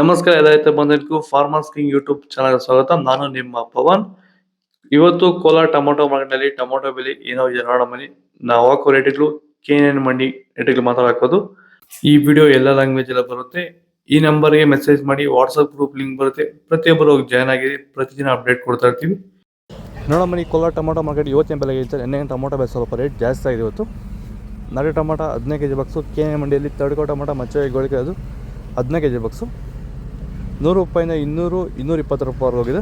ನಮಸ್ಕಾರ ಎಲ್ಲಾಯ್ತು ಬಂದಿದ್ದಕ್ಕೂ ಫಾರ್ಮರ್ಸ್ ಕಿಂಗ್ ಯೂಟ್ಯೂಬ್ ಚಾನಲ್ ಸ್ವಾಗತ. ನಾನು ನಿಮ್ಮ ಪವನ್. ಇವತ್ತು ಕೋಲಾರ ಟೊಮೊಟೊ ಮಾರ್ಕೆಟ್ನಲ್ಲಿ ಟೊಮೊಟೊ ಬೆಲೆ ಏನೋ ಇದೆ ನೋಡೋ ಮನಿ ನಾವು ಹಾಕೋ ರೇಟ್ಗಳು ಕೆ ಎನ್ ಮಂಡಿ ರೇಟ್ಗಳು ಮಾತಾಡೋದು ಈ ವಿಡಿಯೋ ಎಲ್ಲ ಲ್ಯಾಂಗ್ವೇಜ್ ಎಲ್ಲ ಬರುತ್ತೆ. ಈ ನಂಬರ್ಗೆ ಮೆಸೇಜ್ ಮಾಡಿ ವಾಟ್ಸಪ್ ಗ್ರೂಪ್ ಲಿಂಕ್ ಬರುತ್ತೆ. ಪ್ರತಿಯೊಬ್ಬರು ಹೋಗಿ ಜಾಯ್ನ್ ಆಗಿ ಪ್ರತಿದಿನ ಅಪ್ಡೇಟ್ ಕೊಡ್ತಾ ಇರ್ತೀವಿ. ನೋಡೋ ಮನಿ ಕೋಲಾರ ಟೊಮೊಟೊ ಮಾರ್ಕೆಟ್ ಇವತ್ತಿನ ಬೆಲೆಗೆ ಇತ್ತು ಎಣ್ಣೆ ಟೊಮೊಟೊ ಬೆಲೆ ಸ್ವಲ್ಪ ರೇಟ್ ಜಾಸ್ತಿ ಆಗಿದೆ ಇವತ್ತು. ನಾಟಿ ಟೊಮೊಟೊ ಹದಿನೈದು K G box K N ಮಂಡಿಯಲ್ಲಿ ತಡ್ಕೋ ಟೊಮೊಟೊ ಮಚ್ಚೆ ಗೋಳಿಕೆ ಅದು ಹದಿನೈದು ಕೆ ಜಿ ಬಾಕ್ಸು ನೂರು ರೂಪಾಯಿಂದ ಇನ್ನೂರು, ಇನ್ನೂರ ಇಪ್ಪತ್ತು ರೂಪಾಯಿ ಹೋಗಿದೆ.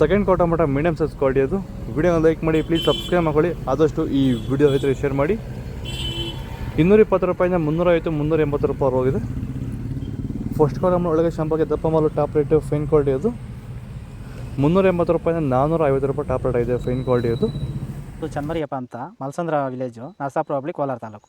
ಸೆಕೆಂಡ್ ಕ್ವಾರ್ಟರ್ ಮಟ್ಟ ಮೀಡಿಯಮ್ ಸೈಜ್ ಕ್ವಾಲಿಟಿ ಅದು. ವಿಡಿಯೋನ ಲೈಕ್ ಮಾಡಿ ಪ್ಲೀಸ್ ಸಬ್ಸ್ಕ್ರೈಬ್ ಮಾಡ್ಕೊಳ್ಳಿ. ಆದಷ್ಟು ಈ ವಿಡಿಯೋ ರೈತರಿಗೆ ಶೇರ್ ಮಾಡಿ. ಇನ್ನೂರ ಇಪ್ಪತ್ತು ರೂಪಾಯಿಂದ ಮುನ್ನೂರೈವತ್ತು ಮುನ್ನೂರ ಎಂಬತ್ತು ರೂಪಾಯಿ ಹೋಗಿದೆ. ಫಸ್ಟ್ ಕ್ವಾರ್ಟರ್ ಒಳಗೆ ಶಂಬಕ್ಕೆ ದಪ್ಪ ಮಾಲು ಟಾಪ್ ರೇಟ್ ಫೈನ್ ಕ್ವಾಲಿಟಿ ಅದು. ಮುನ್ನೂರ ಎಂಬತ್ತು ರೂಪಾಯಿಂದ ನಾನ್ನೂರ ಐವತ್ತು ರೂಪಾಯಿ ಟಾಪ್ ರೇಟ್ ಇದೆ ಫೈನ್ ಕ್ವಾಲಿಟಿ ಅದು. ಇದು ಚನ್ಮರಿಯಪ್ಪ ಅಂತ, ಮಲ್ಸಂದ್ರ ವಿಲೇಜು ನರಸಾಪುರ ಹೋಬಳಿ, ಕೋಲಾರ ತಾಲೂಕು.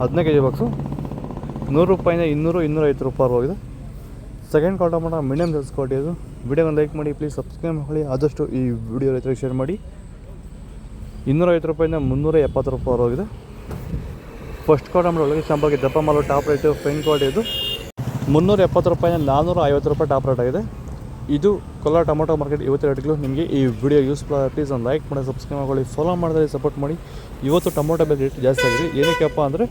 ಹದಿನೈದು ಕೆ ಜಿ ಬಾಕ್ಸು ನೂರು ರೂಪಾಯಿಂದ ಇನ್ನೂರು, ಇನ್ನೂರೈವತ್ತು ರೂಪಾಯಿ ಹೋಗಿದೆ ಸೆಕೆಂಡ್ ಕಾಲ್ ಟೊಮೊಟೊ ಮೀಡಿಯಮ್ ಸೈಜ್ ಕ್ವಾಲಿಟಿ ಅದು. ವಿಡಿಯೋನ ಲೈಕ್ ಮಾಡಿ ಪ್ಲೀಸ್ ಸಬ್ಸ್ಕ್ರೈಬ್ ಮಾಡಿ. ಆದಷ್ಟು ಈ ವಿಡಿಯೋ ರೈತರಿಗೆ ಶೇರ್ ಮಾಡಿ. ಇನ್ನೂರೈವತ್ತು ರೂಪಾಯಿಂದ ಮುನ್ನೂರ ಎಪ್ಪತ್ತು ರೂಪಾಯಿ ಹೋಗಿದೆ ಫಸ್ಟ್ ಕ್ವಾರ್ಟರ್ ಒಳಗೆ ಶಂಬಾಗಿ ದಪ್ಪ ಮಾಲು ಟಾಪ್ ರೇಟು ಫೈನ್ ಕ್ವಾಲಿಟಿ ಇದು. ಮುನ್ನೂರ ಎಪ್ಪತ್ತು ರೂಪಾಯಿಂದ ನಾನ್ನೂರ ಐವತ್ತು ರೂಪಾಯಿ ಟಾಪ್ ರೇಟ್ ಆಗಿದೆ. ಇದು ಕೊಲ್ಲ ಟೊಮೊಟೊ ಮಾರ್ಕೆಟ್ ಇವತ್ತು ರೇಟ್ಗಳು ನಿಮಗೆ ಈ ವಿಡಿಯೋ ಯೂಸ್ಫುಲ್ ಪ್ಲೀಸ್ ಒಂದು ಲೈಕ್ ಮಾಡಿ ಸಬ್ಸ್ಕ್ರೈಬ್ ಮಾಡ್ಕೊಳ್ಳಿ ಫಾಲೋ ಮಾಡಿದ್ರೆ ಸಪೋರ್ಟ್ ಮಾಡಿ. ಇವತ್ತು ಟೊಮೊಟೊ ಬೆಲೆ ರೇಟ್ ಜಾಸ್ತಿ ಆಗಿದೆ. ಏನಕ್ಕೆಪ್ಪ ಅಂದರೆ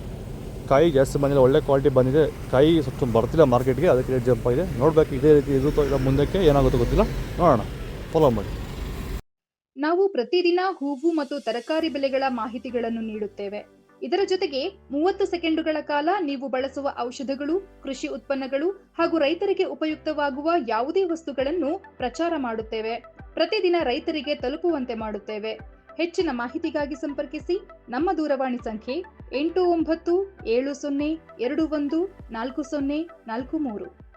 ಕಾಯಿ ಜಾಸ್ತಿ ಬಂದಿಲ್ಲ, ಒಳ್ಳೆ ಕ್ವಾಲಿಟಿ ಬಂದಿದೆ. ಕಾಯಿ ಸ್ವಲ್ಪ ಬರ್ತಿಲ್ಲ ಮಾರ್ಕೆಟ್ಗೆ ಅದಕ್ಕೆ ರೇಟ್ ಜಂಪ್ ಆಗಿದೆ. ನೋಡಬೇಕು ಇದೇ ರೀತಿ ಇರುತ್ತೋ ಇಲ್ಲ ಮುಂದಕ್ಕೆ ಏನಾಗುತ್ತೋ ಗೊತ್ತಿಲ್ಲ. ನೋಡೋಣ. ಫಾಲೋ ಮಾಡಿ. ನಾವು ಪ್ರತಿದಿನ ಹೂವು ಮತ್ತು ತರಕಾರಿ ಬೆಲೆಗಳ ಮಾಹಿತಿಗಳನ್ನು ನೀಡುತ್ತೇವೆ. ಇದರ ಜೊತೆಗೆ ಮೂವತ್ತು ಸೆಕೆಂಡುಗಳ ಕಾಲ ನೀವು ಬಳಸುವ ಔಷಧಗಳು, ಕೃಷಿ ಉತ್ಪನ್ನಗಳು ಹಾಗೂ ರೈತರಿಗೆ ಉಪಯುಕ್ತವಾಗುವ ಯಾವುದೇ ವಸ್ತುಗಳನ್ನು ಪ್ರಚಾರ ಮಾಡುತ್ತೇವೆ. ಪ್ರತಿದಿನ ರೈತರಿಗೆ ತಲುಪುವಂತೆ ಮಾಡುತ್ತೇವೆ. ಹೆಚ್ಚಿನ ಮಾಹಿತಿಗಾಗಿ ಸಂಪರ್ಕಿಸಿ ನಮ್ಮ ದೂರವಾಣಿ ಸಂಖ್ಯೆ ಎಂಟು ಒಂಬತ್ತು ಏಳು ಸೊನ್ನೆ ಎರಡು ಒಂದು ನಾಲ್ಕು ಸೊನ್ನೆ ನಾಲ್ಕು ಮೂರು.